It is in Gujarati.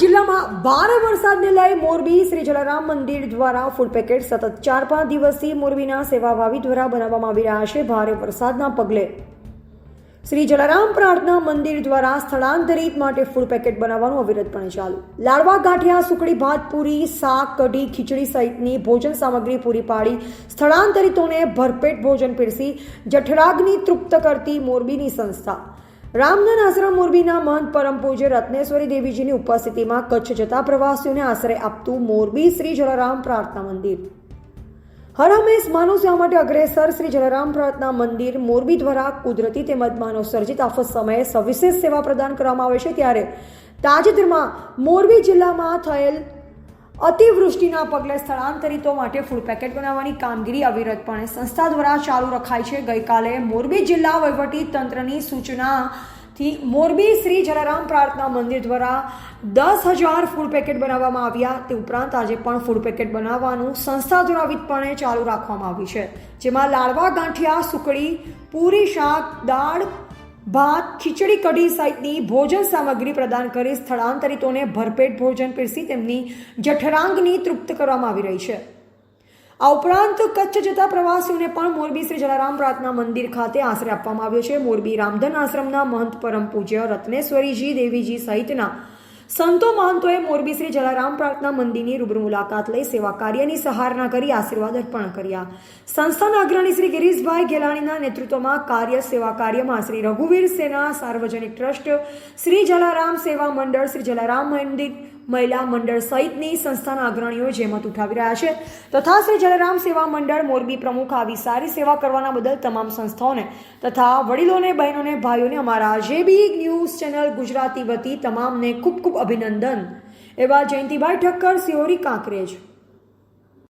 જિલ્લામાં ભારે વરસાદને લઈ મોરબી, શ્રી જલારામ મંદિર દ્વારા ફૂડ પેકેટ સતત ચાર પાંચ દિવસથી મોરબીના સેવાભાવી દ્વારા બનાવવામાં આવી રહ્યા છે ભારે વરસાદના પગલે. શ્રી જલારામ પ્રાર્થના મંદિર દ્વારા સ્થળાંતરિત માટે ફૂડ પેકેટ બનાવવાનું અવિરતપણે ચાલુ. લાડવા, ગાંઠિયા સુકડી ભાત, પૂરી, શાક, કઢી, ખીચડી સહિતની ભોજન સામગ્રી પૂરી પાડી સ્થળાંતરિતોને ભરપેટ ભોજન પીરસી જઠરાગની તૃપ્ત કરતી મોરબીની સંસ્થા. રામનન આશ્રમ મોરબીના મહંત પરમ પૂજ્ય રત્નેશ્વરી દેવીજીની ઉપસ્થિતિમાં કચ્છ જતા પ્રવાસીઓને આશ્રય આપતું મોરબી શ્રી જલારામ પ્રાર્થના મંદિર. હરમેશ માનવસેવા માનવ માટે અગ્રેસર શ્રી જલારામ પ્રાર્થના મંદિર મોરબી દ્વારા કુદરતી તેમજ માનવ સર્જિત આફત સમયે સવિશેષ સેવા પ્રદાન કરવામાં આવે છે. ત્યારે તાજેતરમાં મોરબી જિલ્લામાં થયેલ અતિવૃષ્ટિના પગલે સ્થળાંતરિતો માટે ફૂડ પેકેટ બનાવવાની કામગીરી અવિરતપણે સંસ્થા દ્વારા ચાલુ રખાઈ છે. ગઈકાલે મોરબી જિલ્લા વહીવટી તંત્રની સૂચનાથી મોરબી શ્રી જલારામ પ્રાર્થના મંદિર દ્વારા દસ હજાર ફૂડ પેકેટ બનાવવામાં આવ્યા. તે ઉપરાંત આજે પણ ફૂડ પેકેટ બનાવવાનું સંસ્થા દ્વારા વિતપણે ચાલુ રાખવામાં આવ્યું છે. જેમાં લાડવા ગાંઠિયા સુકડી પૂરી શાક, દાળ ભાત ખીચડી કઢી સહિતની ભોજન સામગ્રી પ્રદાન કરી સ્થળાંતરિતોને ભરપેટ ભોજન પીરસી તેમની જઠરાંગની તૃપ્ત કરવામાં આવી રહી છે. આ ઉપરાંત કચ્છ જતા પ્રવાસીઓને પણ મોરબી શ્રી જલારામ પ્રાર્થના મંદિર ખાતે આશરે આપવામાં આવ્યો છે. મોરબી રામધન આશ્રમના મહંત પરમ પૂજ્ય રત્નેશ્વરીજી દેવીજી સહિતના સંતો મહંતોએ મોરબી શ્રી જલારામ પ્રાર્થના મંદિરની રૂબરૂ મુલાકાત લઈ સેવા કાર્યની સહારના કરી આશીર્વાદ અર્પણ કર્યા. સંસ્થાના અગ્રણી શ્રી ગિરીશભાઈ ગેલાણીના નેતૃત્વમાં કાર્ય સેવા કાર્યમાં શ્રી રઘુવીર સેના, સાર્વજનિક ટ્રસ્ટ, શ્રી જલારામ સેવા મંડળ, શ્રી જલારામ મંદિર મહિલા મંડળ સહિતની સંસ્થાના અગ્રણીઓ જેમત ઉઠાવી રહ્યા છે. તથા શ્રી જલારામ સેવા મંડળ, મોરબી પ્રમુખ આવી સારી સેવા કરવાના બદલ તમામ સંસ્થાઓને તથા વડીલોને, બહેનોને, ભાઈઓને અમારા જેબી ન્યૂઝ ચેનલ ગુજરાતી વતી તમામને ખૂબ ખૂબ અભિનંદન. એવા જયંતિભાઈ ઠક્કર સિયોરી કાંકરેજ.